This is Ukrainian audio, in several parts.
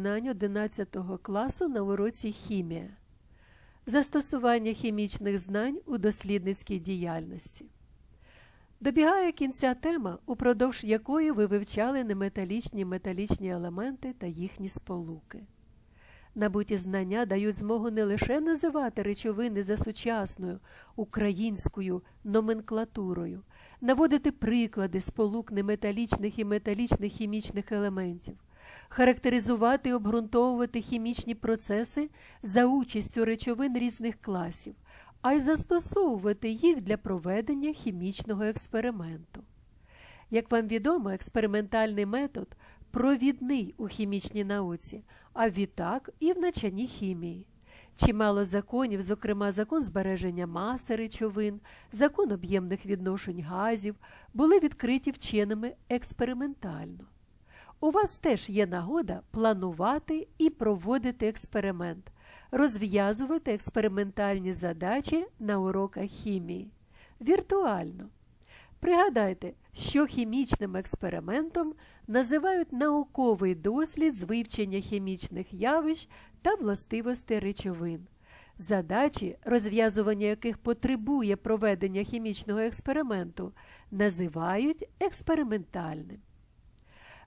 знань 11 класу на уроці Хімія. Застосування хімічних знань у дослідницькій діяльності. Добігає кінця тема, упродовж якої ви вивчали неметалічні металічні елементи та їхні сполуки. Набуті знання дають змогу не лише називати речовини за сучасною українською номенклатурою, наводити приклади сполук неметалічних і металічних хімічних елементів, характеризувати і обґрунтовувати хімічні процеси за участю речовин різних класів, а й застосовувати їх для проведення хімічного експерименту. Як вам відомо, експериментальний метод провідний у хімічній науці, а відтак і в навчанні хімії. Чимало законів, зокрема закон збереження маси речовин, закон об'ємних відношень газів, були відкриті вченими експериментально. У вас теж є нагода планувати і проводити експеримент, розв'язувати експериментальні задачі на уроках хімії. Віртуально. Пригадайте, що хімічним експериментом називають науковий дослід з вивчення хімічних явищ та властивостей речовин, задачі, розв'язування яких потребує проведення хімічного експерименту, називають експериментальним.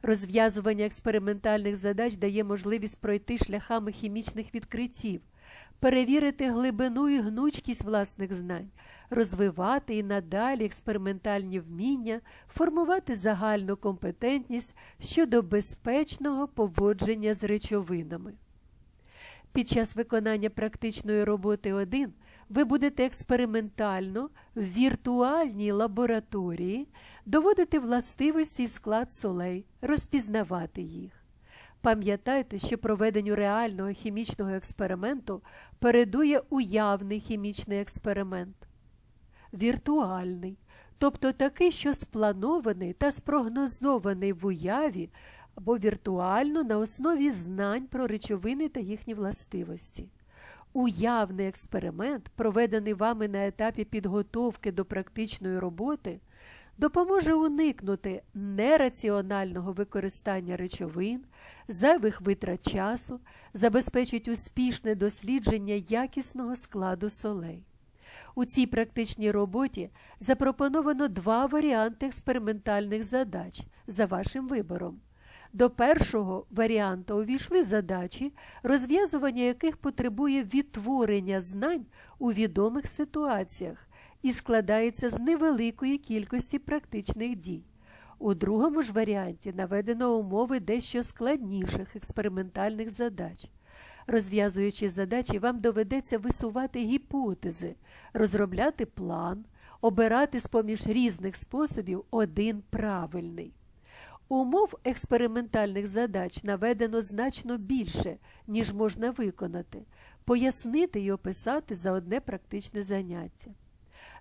Розв'язування експериментальних задач дає можливість пройти шляхами хімічних відкриттів, перевірити глибину і гнучкість власних знань, розвивати і надалі експериментальні вміння, формувати загальну компетентність щодо безпечного поводження з речовинами. Під час виконання практичної роботи 1 ви будете експериментально в віртуальній лабораторії доводити властивості і склад солей, розпізнавати їх. Пам'ятайте, що проведенню реального хімічного експерименту передує уявний хімічний експеримент, віртуальний, тобто такий, що спланований та спрогнозований в уяві або віртуально на основі знань про речовини та їхні властивості. Уявний експеримент, проведений вами на етапі підготовки до практичної роботи, допоможе уникнути нераціонального використання речовин, зайвих витрат часу, забезпечить успішне дослідження якісного складу солей. У цій практичній роботі запропоновано два варіанти експериментальних задач за вашим вибором. До першого варіанту увійшли задачі, розв'язування яких потребує відтворення знань у відомих ситуаціях і складається з невеликої кількості практичних дій. У другому ж варіанті наведено умови дещо складніших експериментальних задач. Розв'язуючи задачі, вам доведеться висувати гіпотези, розробляти план, обирати з поміж різних способів один правильний. Умов експериментальних задач наведено значно більше, ніж можна виконати, пояснити і описати за одне практичне заняття.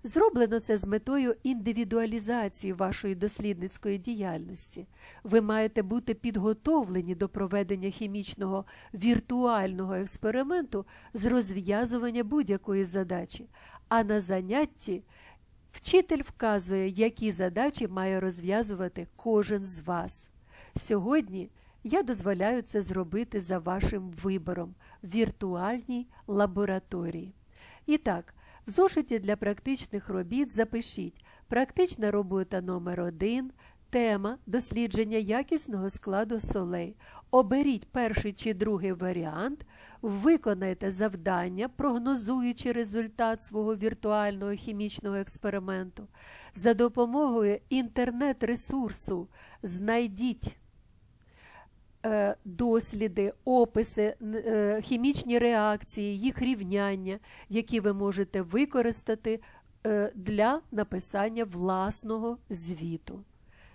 Зроблено це з метою індивідуалізації вашої дослідницької діяльності. Ви маєте бути підготовлені до проведення хімічного віртуального експерименту з розв'язування будь-якої задачі, а на занятті вчитель вказує, які задачі має розв'язувати кожен з вас. Сьогодні я дозволяю це зробити за вашим вибором в віртуальній лабораторії. І так, в зошиті для практичних робіт запишіть практична робота номер 1 тема дослідження якісного складу солей. Оберіть перший чи другий варіант, виконайте завдання, прогнозуючи результат свого віртуального хімічного експерименту. За допомогою інтернет-ресурсу знайдіть. Е, досліди, описи, е, хімічні реакції, їх рівняння, які ви можете використати е, для написання власного звіту.